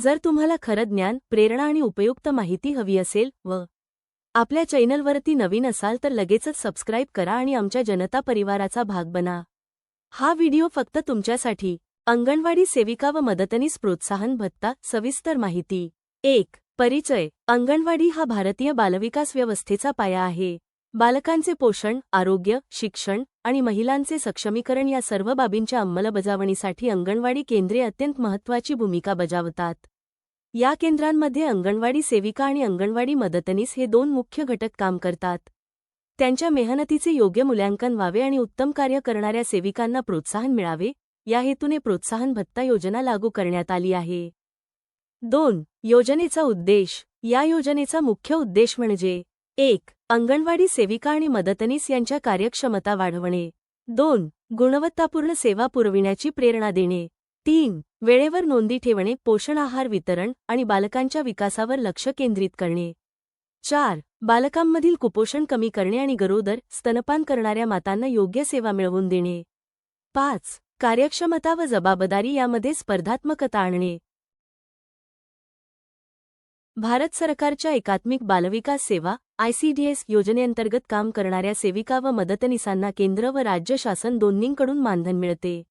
जर तुम्हाला खरं ज्ञान प्रेरणा आणि उपयुक्त माहिती हवी असेल व आपल्या चॅनलवरती नवीन असाल तर लगेचच सबस्क्राईब करा आणि आमच्या जनता परिवाराचा भाग बना. हा व्हिडिओ फक्त तुमच्यासाठी अंगणवाडी सेविका व मदतनीस प्रोत्साहन भत्ता सविस्तर माहिती. एक परिचय अंगणवाडी हा भारतीय बालविकास व्यवस्थेचा पाया आहे. बालकांचे पोषण आरोग्य शिक्षण आणि महिलांचे सक्षमीकरण या सर्व बाबींच्या अंमलबजावणीसाठी अंगणवाडी केंद्रे अत्यंत महत्त्वाची भूमिका बजावतात. या केंद्रांमध्ये अंगणवाडी सेविका आणि अंगणवाडी मदतनीस हे दोन मुख्य घटक काम करतात. त्यांच्या मेहनतीचे योग्य मूल्यांकन व्हावे आणि उत्तम कार्य करणाऱ्या सेविकांना प्रोत्साहन मिळावे या हेतूने प्रोत्साहन भत्ता योजना लागू करण्यात आली आहे. दोन योजनेचा उद्देश. या योजनेचा मुख्य उद्देश म्हणजे एक अंगणवाडी सेविका आणि मदतनीस यांच्या कार्यक्षमता वाढवणे. दोन गुणवत्तापूर्ण सेवा पुरविण्याची प्रेरणा देणे. तीन वेळेवर नोंदी ठेवणे पोषण आहार वितरण आणि बालकांच्या विकासावर लक्ष केंद्रित करणे. चार बालकांमधील कुपोषण कमी करणे आणि गरोदर स्तनपान करणाऱ्या मातांना योग्य सेवा मिळवून देणे. पाच कार्यक्षमता व जबाबदारी यामध्ये स्पर्धात्मकता आणणे. भारत सरकारच्या एकात्मिक बालविकास सेवा आयसीडीएस योजनेअंतर्गत काम करणाऱ्या सेविका व मदतनीसांना केंद्र व राज्य शासन दोन्हींकडून मानधन मिळते.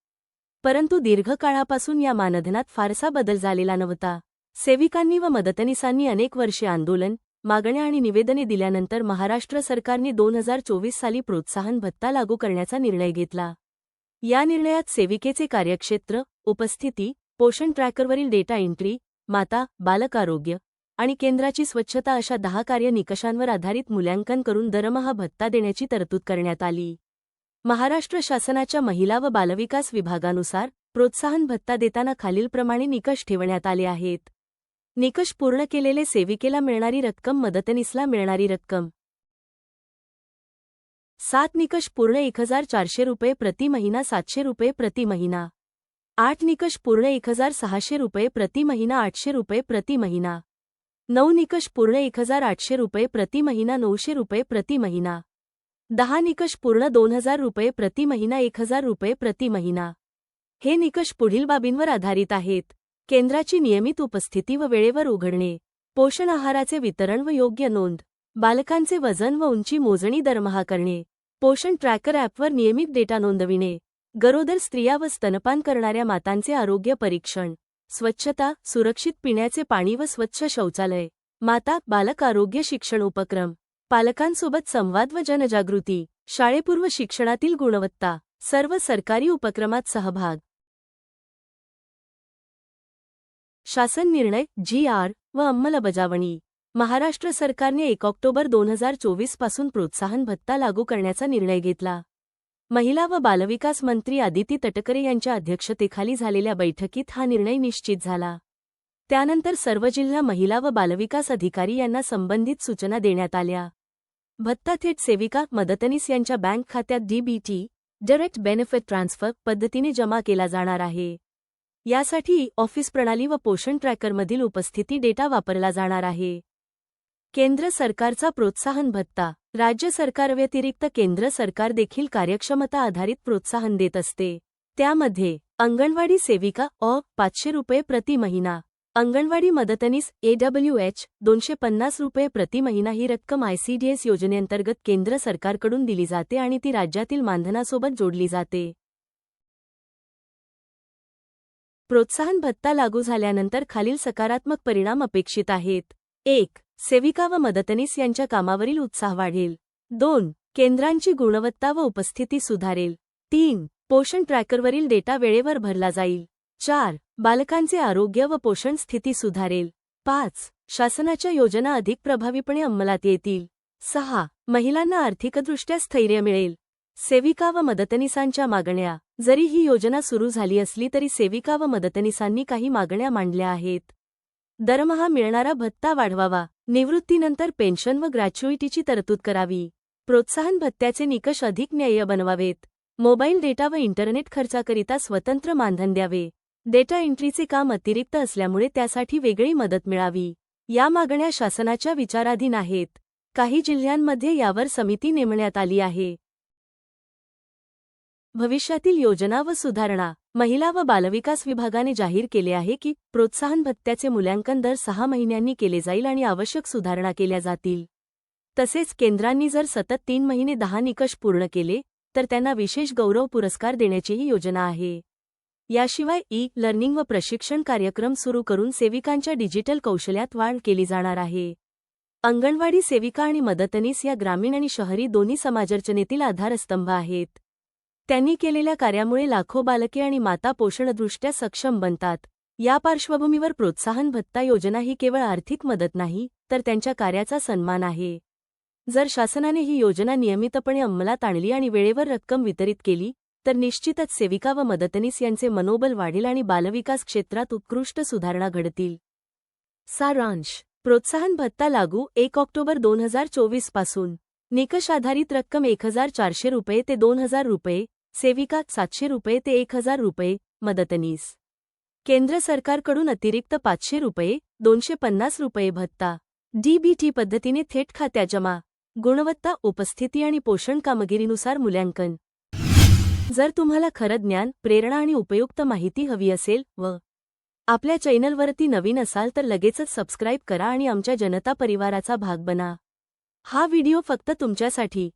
परंतु दीर्घकाळापासून या मानधनात फारसा बदल झालेला नव्हता. सेविकांनी व मदतनीसांनी अनेक वर्षे आंदोलन मागण्या आणि निवेदने दिल्यानंतर महाराष्ट्र सरकारने दोन हजार चोवीस साली प्रोत्साहन भत्ता लागू करण्याचा निर्णय घेतला. या निर्णयात सेविकेचे कार्यक्षेत्र उपस्थिती पोषण ट्रॅकरवरील डेटा एंट्री माता बालक आरोग्य आणि केंद्राची स्वच्छता अशा दहा कार्य निकषांवर आधारित मूल्यांकन करून दरमहा भत्ता देण्याची तरतूद करण्यात आली. महाराष्ट्र शासनाच्या महिला व बालविकास विभागानुसार प्रोत्साहन भत्ता देताना खालीलप्रमाणे निकष ठेवण्यात आले आहेत. निकष पूर्ण केलेले सेविकेला मिळणारी रक्कम मदतनीसला मिळणारी रक्कम. सात निकष पूर्ण एक हजार चारशे रुपये प्रति महिना सातशे रुपये प्रति महिना. आठ निकष पूर्ण एक हजार सहाशे रुपये प्रति महिना आठशे रुपये प्रति महिना. नऊ निकष पूर्ण एक हजार आठशे रुपये प्रति महिना नऊशे रुपये प्रति महिना. दहा निकष पूर्ण दोन हजार रुपये प्रति महिना एक हजार रुपये प्रति महिना. हे निकष पुढील बाबींवर आधारित आहेत. केंद्राची नियमित उपस्थिती व वेळेवर उघडणे. पोषण आहाराचे वितरण व योग्य नोंद. बालकांचे वजन व उंची मोजणी दरमहा करणे. पोषण ट्रॅकर ॲपवर नियमित डेटा नोंदविणे. गरोदर स्त्रिया व स्तनपान करणाऱ्या मातांचे आरोग्य परीक्षण. स्वच्छता सुरक्षित पिण्याचे पाणी व स्वच्छ शौचालय. माता बालक आरोग्य शिक्षण उपक्रम. पालकांसोबत संवाद व जनजागृती. शाळेपूर्व शिक्षणातील गुणवत्ता. सर्व सरकारी उपक्रमात सहभाग. शासन निर्णय जी आर व अंमलबजावणी. महाराष्ट्र सरकारने एक ऑक्टोबर दोन हजार चोवीसपासून प्रोत्साहन भत्ता लागू करण्याचा निर्णय घेतला. महिला व बालविकास मंत्री आदिती तटकरे यांच्या अध्यक्षतेखाली झालेल्या बैठकीत हा निर्णय निश्चित झाला. त्यानंतर सर्व जिल्हा महिला व बालविकास अधिकारी यांना संबंधित सूचना देण्यात आल्या. भत्ता थेट सेविका मदतनीस यांच्या बँक खात्यात डीबीटी डायरेक्ट बेनिफिट ट्रान्सफर पद्धतीने जमा केला जाणार आहे. यासाठी ऑफिस प्रणाली व पोषण ट्रॅकरमधील उपस्थिती डेटा वापरला जाणार आहे. केंद्र सरकारचा प्रोत्साहन भत्ता राज्य सरकारव्यतिरिक्त केंद्र सरकार देखील कार्यक्षमता आधारित प्रोत्साहन देत असते. त्यामध्ये अंगणवाडी सेविका अ पाचशे रुपये प्रति महिना. अंगणवाडी मदतनीस एडब्ल्यूएच दोनशे पन्नास रुपये प्रति महिना ही रक्कम आयसीडीएस योजनेअंतर्गत केंद्र सरकारकडून दिली जाते आणि ती राज्यातील मानधनासोबत जोडली जाते. प्रोत्साहन भत्ता लागू झाल्यानंतर खालील सकारात्मक परिणाम अपेक्षित आहेत. एक सेविका व मदतनीस यांच्या कामावरील उत्साह वाढेल. दोन केंद्रांची गुणवत्ता व उपस्थिती सुधारेल. तीन पोषण ट्रॅकरवरील डेटा वेळेवर भरला जाईल. चार बालकांचे आरोग्य व पोषण स्थिती सुधारेल. पाच शासनाच्या योजना अधिक प्रभावीपणे अंमलात येतील. सहा महिलांना आर्थिकदृष्ट्या स्थैर्य मिळेल. सेविका व मदतनीसांच्या मागण्या. जरी ही योजना सुरू झाली असली तरी सेविका व मदतनीसांनी काही मागण्या मांडल्या आहेत. दरमहा मिळणारा भत्ता वाढवावा. निवृत्तीनंतर पेन्शन व ग्रॅच्युइटीची तरतूद करावी. प्रोत्साहन भत्त्याचे निकष अधिक न्याय्य बनवावेत. मोबाईल डेटा व इंटरनेट खर्चाकरिता स्वतंत्र मानधन द्यावे. डेटा एंट्रीचे काम अतिरिक्त असल्यामुळे त्यासाठी वेगळी मदत मिळावी. या मागण्या शासनाच्या विचाराधीन आहेत. काही जिल्ह्यांमध्ये यावर समिती नेमण्यात आली आहे. भविष्यातील योजना व सुधारणा महिला व बालविकास विभागाने जाहीर केले आहे की प्रोत्साहन भत्त्याचे मूल्यांकन दर सहा महिन्यांनी केले जाईल आणि आवश्यक सुधारणा केल्या जातील. तसेच केंद्रांनी जर सतत तीन महिने दहा निकष पूर्ण केले तर त्यांना विशेष गौरव पुरस्कार देण्याचीही योजना आहे. याशिवाय ई लर्निंग व प्रशिक्षण कार्यक्रम सुरू करून सेविकांच्या डिजिटल कौशल्यात वाढ केली जाणार आहे. अंगणवाडी सेविका आणि मदतनीस या ग्रामीण आणि शहरी दोन्ही समाजरचनेतील आधारस्तंभ आहेत. त्यांनी केलेल्या कार्यामुळे लाखो बालके आणि माता पोषणदृष्ट्या सक्षम बनतात. या पार्श्वभूमीवर प्रोत्साहन भत्ता योजना ही केवळ आर्थिक मदत नाही तर त्यांच्या कार्याचा सन्मान आहे. जर शासनाने ही योजना नियमितपणे अंमलात आणली आणि वेळेवर रक्कम वितरित केली तर निश्चितच सेविका व मदतनीस यांचे मनोबल वाढेल आणि बालविकास क्षेत्रात उत्कृष्ट सुधारणा घडतील. सारांश. प्रोत्साहन भत्ता लागू एक ऑक्टोबर दोन हजार चोवीसपासून. निकष आधारित रक्कम एक हजार चारशे रुपये ते दोन हजार रुपये सेविका सातशे रुपये ते एक हजार रुपये मदतनीस. केंद्र सरकारकडून अतिरिक्त पाचशे रुपये दोनशे पन्नास रुपये भत्ता. डीबीटी पद्धतीने थेट खात्या जमा. गुणवत्ता उपस्थिती आणि पोषण कामगिरीनुसार मूल्यांकन. जर तुम्हाला खरं ज्ञान प्रेरणा आणि उपयुक्त माहिती हवी असेल व आपल्या चॅनलवरती नवीन असाल तर लगेचच सबस्क्राईब करा आणि आमच्या जनता परिवाराचा भाग बना. हा व्हिडिओ फक्त तुमच्यासाठी.